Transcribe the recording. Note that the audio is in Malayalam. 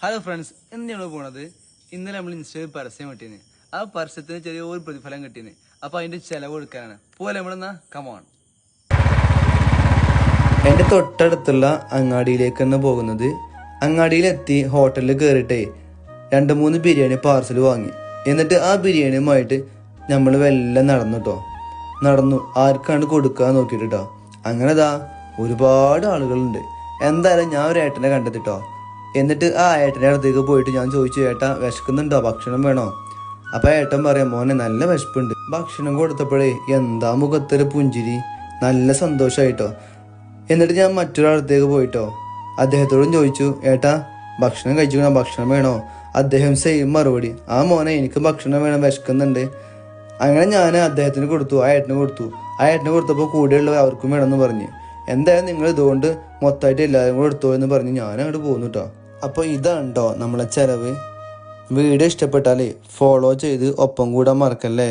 ഹലോ ഫ്രണ്ട്സ് എന്തിനാണ് പോണത് ഇന്നലെ നമ്മൾ ഇൻസ്റ്റയിൽ പരസ്യം കിട്ടിയത് ആ പരസ്യത്തിന് ചെറിയൊരു പ്രതിഫലം കിട്ടിയത് അപ്പൊ അതിന്റെ ചെലവ് എടുക്കാനാണ് പോലെ നമ്മളെന്നാ കമോൺ എന്റെ തൊട്ടടുത്തുള്ള അങ്ങാടിയിലേക്ക് തന്നെ പോകുന്നത് അങ്ങാടിയിലെത്തി ഹോട്ടലിൽ കയറിയിട്ടേ രണ്ട് മൂന്ന് ബിരിയാണി പാർസൽ വാങ്ങി. എന്നിട്ട് ആ ബിരിയാണിയുമായിട്ട് നമ്മൾ വെല്ലാം നടന്നു കേട്ടോ നടന്നു. ആർക്കാണ് കൊടുക്കാൻ നോക്കിയിട്ട് കേട്ടോ അങ്ങനെ ദാ ഒരുപാട് ആളുകളുണ്ട്. എന്തായാലും ഞാൻ ഒരു ഏട്ടനെ കണ്ടെത്തിട്ടോ എന്നിട്ട് ആ ഏട്ടന്റെ അടുത്തേക്ക് പോയിട്ട് ഞാൻ ചോദിച്ചു ഏട്ടാ വിശക്കുന്നുണ്ടോ? ഭക്ഷണം വേണോ? അപ്പൊ ഏട്ടൻ പറയാം മോനെ നല്ല വിശപ്പുണ്ട്. ഭക്ഷണം കൊടുത്തപ്പോഴേ എന്താ മുഖത്തൊരു പുഞ്ചിരി? നല്ല സന്തോഷമായിട്ടോ എന്നിട്ട് ഞാൻ മറ്റൊരാളത്തേക്ക് പോയിട്ടോ. അദ്ദേഹത്തോടും ചോദിച്ചു ഏട്ടാ ഭക്ഷണം കഴിച്ചുകൊണ്ട് ഭക്ഷണം വേണോ? അദ്ദേഹം സെയിം മറുപടി ആ മോനെ എനിക്ക് ഭക്ഷണം വേണം വിശക്കുന്നുണ്ട്. അങ്ങനെ ഞാൻ അദ്ദേഹത്തിന് കൊടുത്തു ആ ഏട്ടന് കൊടുത്തു. ആ ഏട്ടന് കൊടുത്തപ്പോൾ കൂടെയുള്ളവർ അവർക്കും വേണമെന്ന് പറഞ്ഞു. എന്തായാലും നിങ്ങൾ ഇതുകൊണ്ട് മൊത്തമായിട്ട് എല്ലാവരും കൂടെ എടുത്തോ എന്ന് പറഞ്ഞ് ഞാൻ അങ്ങോട്ട് പോകുന്നു കേട്ടോ അപ്പോൾ ഇതാണ്ടോ നമ്മളെ ചിലവ്. വീഡിയോ ഇഷ്ടപ്പെട്ടാൽ ഫോളോ ചെയ്ത് ഒപ്പം കൂടാൻ മറക്കല്ലേ?